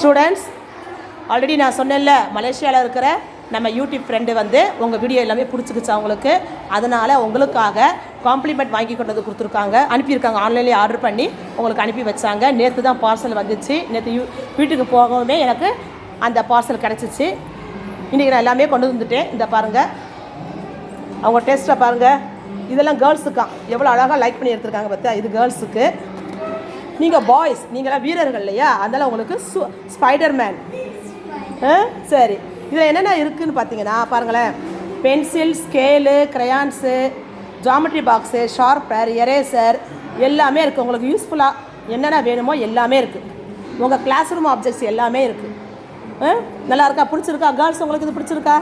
Students already நான் சொன்னேன்ல மலேசியாவில் இருக்கிற நம்ம யூடியூப் ஃப்ரெண்டு வந்து உங்கள் வீடியோ எல்லாமே பிடிச்சிக்கிச்சு அவங்களுக்கு. அதனால் உங்களுக்காக காம்ப்ளிமெண்ட் வாங்கி கொண்டு வந்து கொடுத்துருக்காங்க. அனுப்பியிருக்காங்க. ஆன்லைன்லேயே ஆர்டர் பண்ணி உங்களுக்கு அனுப்பி வச்சாங்க. நேற்று தான் பார்சல் வந்துச்சு. நேற்று யூ வீட்டுக்கு போகவுமே எனக்கு அந்த பார்சல் கிடச்சிச்சு. இன்றைக்கி நான் எல்லாமே கொண்டு வந்துட்டேன். இந்த பாருங்கள் அவங்க டேஸ்ட்டை பாருங்கள் இதெல்லாம் கேர்ள்ஸுக்காம் எவ்வளோ அழகாக லைக் பண்ணி எடுத்துருக்காங்க பார்த்தா இது கேர்ள்ஸுக்கு நீங்கள் பாய்ஸ் நீங்களாம் வீரர்கள் இல்லையா? அதனால் உங்களுக்கு சு ஸ்பைடர்மேன் சரி. இதில் என்னென்ன இருக்குதுன்னு பார்த்தீங்கன்னா பாருங்களேன். Pencil scale crayons geometry box sharpener eraser எல்லாமே இருக்குது உங்களுக்கு யூஸ்ஃபுல்லாக என்னென்ன வேணுமோ எல்லாமே இருக்குது உங்கள் கிளாஸ் ரூம் ஆப்ஜெக்ட்ஸ் எல்லாமே இருக்குது நல்லா இருக்கா? பிடிச்சிருக்கா? கேர்ள்ஸ் உங்களுக்கு இது பிடிச்சிருக்கா?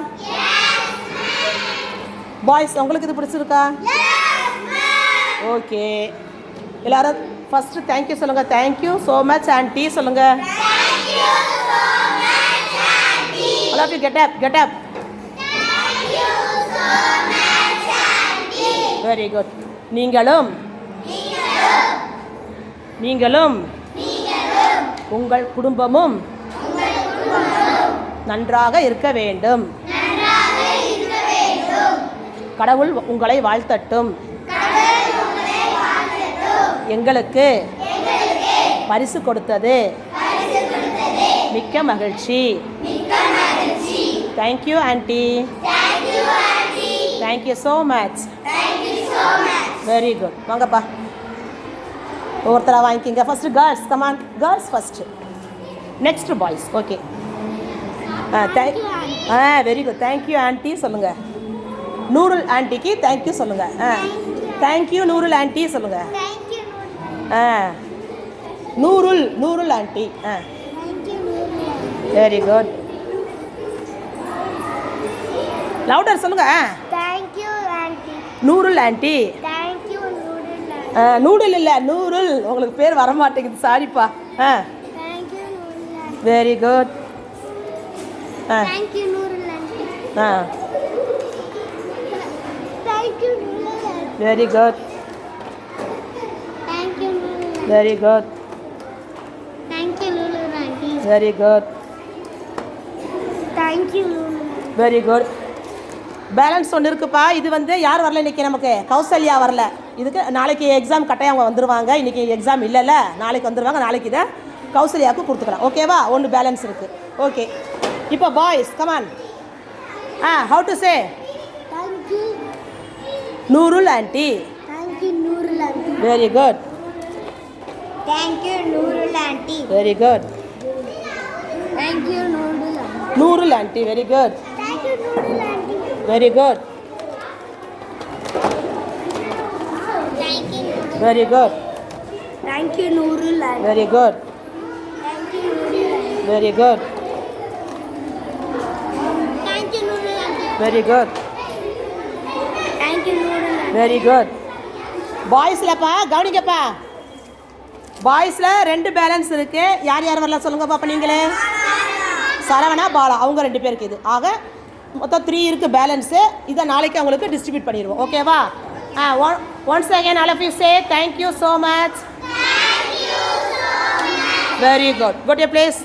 பாய்ஸ் உங்களுக்கு இது பிடிச்சிருக்கா? ஓகே எல்லாரும் ஃபஸ்ட்டு தேங்க்யூ சொல்லுங்கள் thank you so much auntie சொல்லுங்கள் all of you get up get up. Very good நீங்களும். நீங்களும். உங்கள் குடும்பமும். நன்றாக இருக்க வேண்டும். கடவுள் உங்களை வாழ்த்தட்டும். எங்களுக்கு பரிசு கொடுத்தது. மிக்க மகிழ்ச்சி. Thank you auntie thank you so much very good வாங்கப்பா. ஒவ்வொருத்தராக வாங்கிக்கிங்க. First girls come on girls first next boys okay ah thank ah very good thank you auntie சொல்லுங்கள் நூருல் ஆண்டிக்கு தேங்க்யூ சொல்லுங்கள் ஆ தேங்க்யூ நூருல் ஆண்டி சொல்லுங்கள் ஆ Nurul Nurul auntie ah very good louder சொல்லுங்க. Nurul auntie noodle auntie. Ah, noodle இல்லை நூருல் உங்களுக்கு பேர் வர மாட்டேங்குது சாரிப்பா ஆ. Very good ah. Ah noodle auntie. Very good very good Thank you, noodle auntie. Very good Thank you, noodle auntie. Very good balance ஒன்று இருக்குப்பா. இது வந்து யார் வரல இன்னைக்கு நமக்கு? கௌசல்யா வரல. இதுக்கு நாளைக்கு எக்ஸாம் கட்டாயம் அவங்க வந்துருவாங்க. இன்னைக்கு எக்ஸாம் இல்லைல்ல. நாளைக்கு வந்துருவாங்க. நாளைக்கு இதை கௌசல்யாவுக்கு கொடுத்துக்கலாம். ஓகேவா ஒன்று பேலன்ஸ் இருக்குது ஓகே இப்போ boys come on ah how to say Thank you. Nurul auntie. Very good Thank you, noodle auntie. Very good Thank you, noodle auntie. Nurul auntie very good Thank you, noodle auntie. Very good Thank you, noodle. Very good Thank you, noodle auntie. Very good Thank you, noodle auntie. Very good Thank you, noodle auntie. Very good Thank you, noodle auntie. Very good பாய்ஸ்லப்பா கவனிக்கப்பா பாய்ஸில் ரெண்டு balance இருக்கு. யார் யார் வரலாம் சொல்லுங்க பாப்பா நீங்களே. சரவணா பாலா. அவங்க ரெண்டு பேருக்கு இது. ஆக மொத்தம் த்ரீ இருக்கு பேலன்ஸு இதை நாளைக்கு அவங்களுக்கு டிஸ்ட்ரிபியூட் பண்ணிடுவோம். ஓகேவா ஆ one once again all of you say thank you so much very good good applause